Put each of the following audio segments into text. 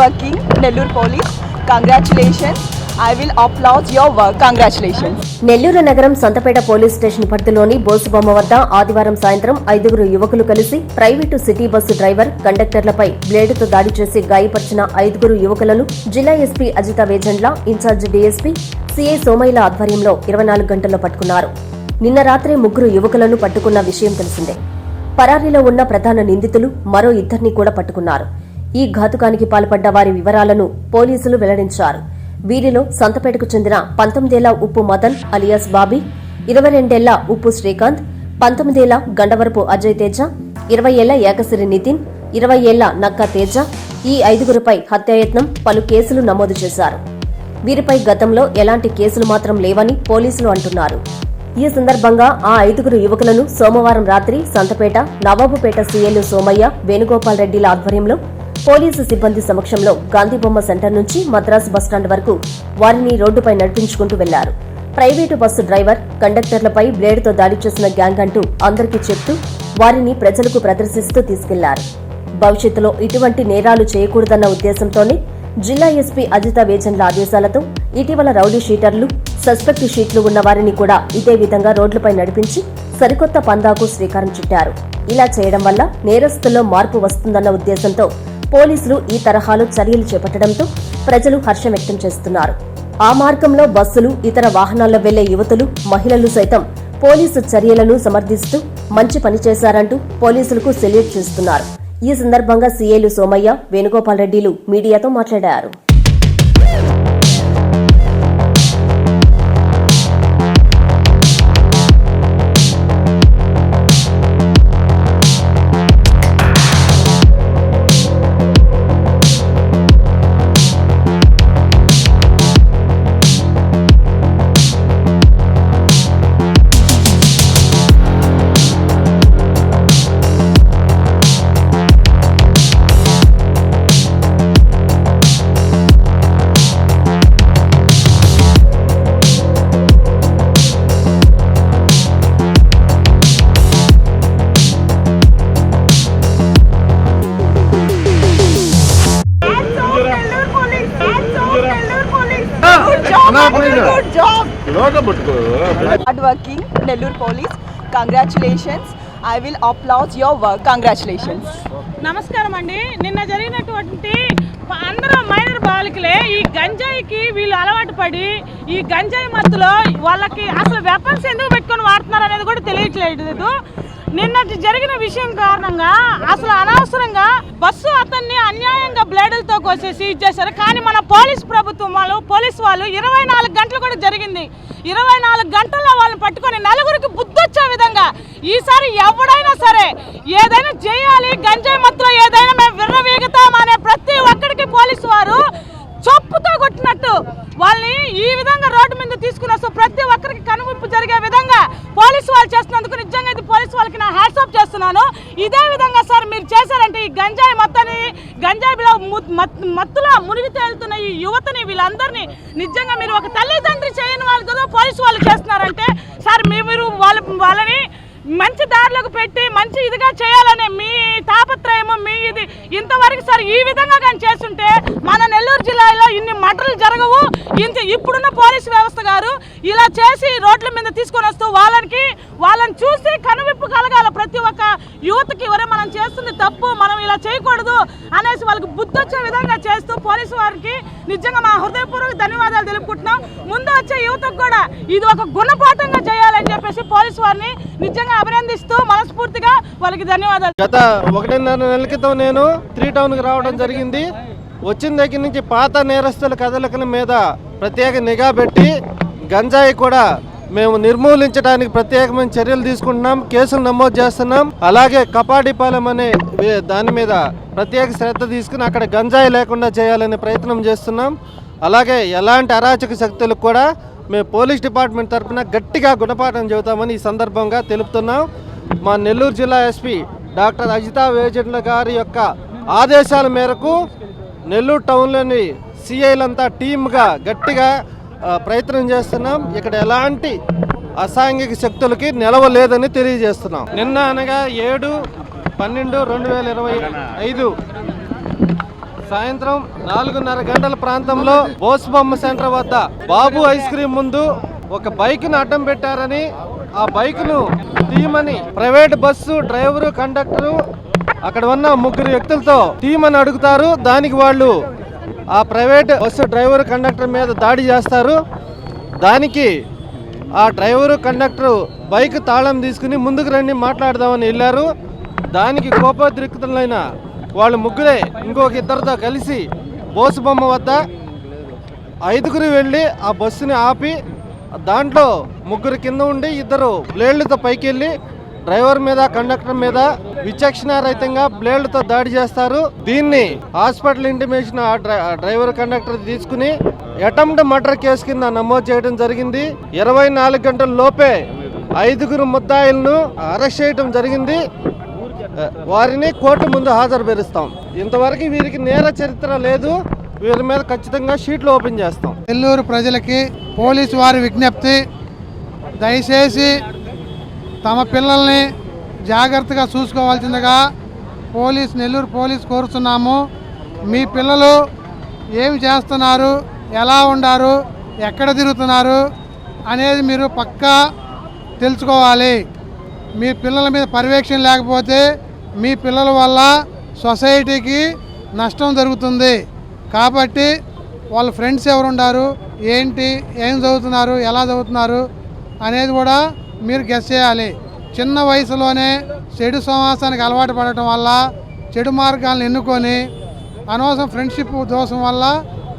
Working Nellore police congratulations I will applaud your work Congratulations. Nellore నగరం Santhapeta police station పరిధిలోని బోసుబొమ్మ వద్ద ఆదివారం సాయంత్రం ఐదుగురు యువకులు కలిసి ప్రైవేటు సిటీ బస్సు డ్రైవర్ కండక్టర్లపై బ్లేడుతో దాడి చేసి గాయపరిచిన ఐదుగురు యువకులను జిల్లా SP Ajitha Vejendla incharge DSP CI సోమయ్యల ఆధ్వర్యంలో ఇరవై నాలుగు గంటల్లో పట్టుకున్నారు. నిన్న రాత్రి ముగ్గురు యువకులను పట్టుకున్న విషయం తెలిసిందే. పరారీలో ఉన్న ప్రధాన నిందితులు మరో ఇద్దరిని కూడా పట్టుకున్నారు. ఈ ఘాతుకానికి పాల్పడ్డ వారి వివరాలను పోలీసులు వెల్లడించారు. వీరిలో సంతపేటకు చెందిన పంతొమ్మిదేళ్ళ ఉప్పు మదన్ అలియాస్ బాబీ ఇరవై రెండేళ్ళ ఉప్పు శ్రీకాంత్ పంతొమ్మిదేళ్ళ గండవరపు అజయ్ తేజ ఇరవై ఏళ్ళ ఏకసిరి నితిన్ ఇరవై ఏళ్ళ నక్కా తేజ ఈ ఐదుగురిపై హత్యాయత్నం పలు కేసులు నమోదు చేశారు. వీరిపై గతంలో ఎలాంటి కేసులు మాత్రం లేవని పోలీసులు అంటున్నారు. ఈ సందర్భంగా ఆ ఐదుగురు యువకులను సోమవారం రాత్రి సంతపేట నవాబుపేట సీఎల్ సోమయ్య వేణుగోపాల్ రెడ్డిల ఆధ్వర్యంలో పోలీసు సిబ్బంది సమక్షంలో గాంధీబొమ్మ సెంటర్ నుంచి మద్రాసు బస్టాండ్ వరకు వారిని రోడ్డుపై నడిపించుకుంటూ వెళ్ళారు. ప్రైవేటు బస్సు డ్రైవర్ కండక్టర్లపై బ్లేడుతో దాడి చేసిన గ్యాంగ్ అంటూ అందరికీ చెప్తూ వారిని ప్రజలకు ప్రదర్శిస్తూ తీసుకెళ్ళారు. భవిష్యత్తులో ఇటువంటి నేరాలు చేయకూడదన్న ఉద్దేశంతోనే జిల్లా ఎస్పీ అజిత వేచన్ల ఆదేశాలతో ఇటీవల రౌడీ షీటర్లు సస్పెక్ట్ షీట్లు ఉన్న వారిని కూడా ఇదే విధంగా రోడ్లపై నడిపించి సరికొత్త పందాకు శ్రీకారం చుట్టారు. ఇలా చేయడం వల్ల నేరస్తుల్లో మార్పు వస్తుందన్న ఉద్దేశంతో పోలీసులు ఈ తరహాలో చర్యలు చేపట్టడంతో ప్రజలు హర్షం వ్యక్తం చేస్తున్నారు. ఆ మార్గంలో బస్సులు ఇతర వాహనాల్లో వెళ్ళే యువతులు మహిళలు సైతం పోలీసు చర్యలను సమర్థిస్తూ మంచి పని చేశారంటూ పోలీసులకు సెల్యూట్ చేస్తున్నారు. ఈ సందర్భంగా సీఏలు సోమయ్య వేణుగోపాల్ రెడ్డిలు మీడియాతో మాట్లాడారు. పట్టుకో Hardworking Nellore Police. Congratulations. I will applaud your work. Congratulations. నమస్కారం అండి నిన్న జరిగినటువంటి అందరూ మైనర్ బాలికలే ఈ గంజాయికి వీళ్ళు అలవాటు పడి ఈ గంజాయి మత్తులో వాళ్ళకి అసలు వెపన్స్ ఎందుకు పెట్టుకొని వాడుతున్నారు అనేది కూడా తెలియట్లేదు నిన్నటి జరిగిన విషయం కారణంగా అసలు అనవసరంగా బస్సు అతన్ని అన్యాయంగా బ్లేడులతో కోసేసి ఇచ్చేశారు. కానీ మన పోలీస్ ప్రభుత్వం వాళ్ళు పోలీస్ వాళ్ళు ఇరవై నాలుగు గంటలు కూడా జరిగింది. ఇరవై నాలుగు గంటల్లో వాళ్ళని పట్టుకొని నలుగురికి బుద్ధి వచ్చే విధంగా ఈసారి ఎవడైనా సరే ఏదైనా చేయాలి గంజాయి మత్తులో ఏదైనా మేము విర్రవీగుతాం అనే ప్రతి ఒక్కడికి పోలీసు వారు చొప్పుతో కొట్టినట్టు. వాళ్ళని ఈ విధంగా రోడ్డు మీద తీసుకుని వస్తూ ప్రతి ఒక్కరికి కనువిప్పు జరిగే విధంగా పోలీసు వాళ్ళు చేస్తున్నందుకు నిజంగా ఇది పోలీసు వాళ్ళకి నా చేస్తున్నాను. ఇదే విధంగా సార్ మీరు చేశారంటే ఈ గంజాయి మొత్తాన్ని గంజాయిలో మత్తులో మునిగి తేలుతున్న ఈ యువతని వీళ్ళందరినీ నిజంగా మీరు ఒక తల్లిదండ్రి చేయని వాళ్ళు కదా పోలీసు వాళ్ళు చేస్తున్నారంటే సార్ మీరు వాళ్ళ వాళ్ళని మంచి దారిలోకి పెట్టి మంచి ఇదిగా చేయాలనే మీ తాపత్రయము మీ ఇది ఇంతవరకు సార్ ఈ విధంగా కానీ చేస్తుంటే మన నెల్లూరు జిల్లాలో ఇన్ని మటలు జరగవు. ఇంత ఇప్పుడున్న పోలీసు వ్యవస్థ గారు ఇలా చేసి రోడ్ల మీద తీసుకొని వస్తూ వాళ్ళకి వాళ్ళని చూసి కనువిప్పు కలగాల ప్రతి ఒక్క యువతకి వరే మనం చేస్తుంది తప్పు మనం ఇలా చేయకూడదు అనేసి వాళ్ళకి బుద్ధి వచ్చే విధంగా చేస్తూ పోలీసు వారికి నిజంగా మా హృదయపూర్వక ధన్యవాదాలు తెలుపుకుంటున్నాం. ముందు వచ్చే యువతకు కూడా ఇది ఒక గుణపాఠంగా చేయాలని చెప్పేసి పోలీసు వారిని నిజంగా అభినందిస్తూ మనస్ఫూర్తిగా వాళ్ళకి ధన్యవాదాలు. గత ఒకటిన్నర నెలల క్రితం నేను త్రీ టౌన్కి రావడం జరిగింది. వచ్చిన దగ్గర నుంచి పాత నేరస్తుల కదలికల మీద ప్రత్యేక నిఘా పెట్టి గంజాయి కూడా మేము నిర్మూలించడానికి ప్రత్యేకమైన చర్యలు తీసుకుంటున్నాం కేసులు నమోదు చేస్తున్నాం. అలాగే కపాడిపాలెం అనే దాని మీద ప్రత్యేక శ్రద్ధ తీసుకుని అక్కడ గంజాయి లేకుండా చేయాలనే ప్రయత్నం చేస్తున్నాం. అలాగే ఎలాంటి అరాచక శక్తులకు కూడా మేము పోలీస్ డిపార్ట్మెంట్ తరఫున గట్టిగా గుణపాఠం చెబుతామని ఈ సందర్భంగా తెలుపుతున్నాం. మా నెల్లూరు జిల్లా ఎస్పీ డాక్టర్ అజితా వేజెండ్ల గారి యొక్క ఆదేశాల మేరకు నెల్లూరు టౌన్లోని సిఐలంతా టీమ్గా గట్టిగా ప్రయత్నం చేస్తున్నాం. ఇక్కడ ఎలాంటి అసాంఘిక శక్తులకి నిలవలేదని తెలియజేస్తున్నాం. నిన్న అనగా ఏడు పన్నెండు రెండు వేల ఇరవై ఐదు సాయంత్రం నాలుగున్నర గంటల ప్రాంతంలో బోసుబొమ్మ సెంటర్ వద్ద బాబు ఐస్ క్రీమ్ ముందు ఒక బైక్ను అడ్డం పెట్టారని ఆ బైక్ను తీయమని ప్రైవేట్ బస్సు డ్రైవరు కండక్టరు అక్కడ ఉన్న ముగ్గురు వ్యక్తులతో తీయమని అడుగుతారు. దానికి వాళ్ళు ఆ ప్రైవేట్ బస్సు డ్రైవర్ కండక్టర్ మీద దాడి చేస్తారు. దానికి ఆ డ్రైవరు కండక్టరు బైక్ తాళం తీసుకుని ముందుకు రండి మాట్లాడదామని వెళ్ళారు. దానికి కోపోద్రిక్తులైన వాళ్ళు ముగ్గురే ఇంకొక ఇద్దరితో కలిసి బోసుబొమ్మ వద్ద ఐదుగురు వెళ్ళి ఆ బస్సుని ఆపి దాంట్లో ముగ్గురు కింద ఉండి ఇద్దరు బ్లేడ్లతో పైకి వెళ్ళి డ్రైవర్ మీద కండక్టర్ మీద విచక్షణారహితంగా బ్లేడ్లతో దాడి చేస్తారు. దీన్ని హాస్పిటల్ ఇంటిమేషన్ ఆ డ్రై- డ్రైవర్ కండక్టర్ తీసుకుని అటెంప్ట్ మర్డర్ కేసు కింద నమోదు చేయడం జరిగింది. ఇరవై నాలుగు గంటల లోపే ఐదుగురు ముద్దాయిలను అరెస్ట్ చేయడం జరిగింది. వారిని కోర్టు ముందు హాజరుపరుస్తాం. ఇంతవరకు వీరికి నేర చరిత్ర లేదు. వీరి మీద ఖచ్చితంగా షీట్లు ఓపెన్ చేస్తాం. నెల్లూరు ప్రజలకి పోలీసు వారి విజ్ఞప్తి దయచేసి తమ పిల్లల్ని జాగ్రత్తగా చూసుకోవాల్సిందిగా పోలీస్ నెల్లూరు పోలీస్ కోరుతున్నాము. మీ పిల్లలు ఏమి చేస్తున్నారు? ఎలా ఉండారు? ఎక్కడ తిరుగుతున్నారు? అనేది మీరు పక్కా తెలుసుకోవాలి. మీ పిల్లల మీద పర్యవేక్షణ లేకపోతే మీ పిల్లల వల్ల సొసైటీకి నష్టం జరుగుతుంది. కాబట్టి వాళ్ళ ఫ్రెండ్స్ ఎవరుండారు? ఏంటి? ఏం చదువుతున్నారు? ఎలా చదువుతున్నారు? అనేది కూడా మీరు గెస్ చేయాలి. చిన్న వయసులోనే చెడు సమాసానికి అలవాటు పడటం వల్ల చెడు మార్గాలను ఎన్నుకొని అనవసరం ఫ్రెండ్షిప్ దోషం వల్ల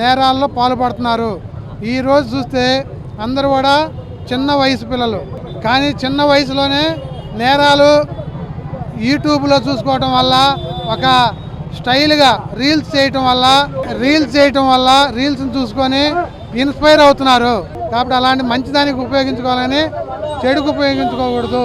నేరాల్లో పాల్పడుతున్నారు. ఈరోజు చూస్తే అందరూ కూడా చిన్న వయసు పిల్లలు. కానీ చిన్న వయసులోనే నేరాలు యూట్యూబ్లో చూసుకోవటం వల్ల ఒక స్టైల్గా రీల్స్ చేయటం వల్ల రీల్స్ చేయటం వల్ల రీల్స్ని చూసుకొని ఇన్స్పైర్ అవుతున్నారు. కాబట్టి అలాంటి మంచిదానికి ఉపయోగించుకోవాలని చెడుకు ఉపయోగించుకోకూడదు.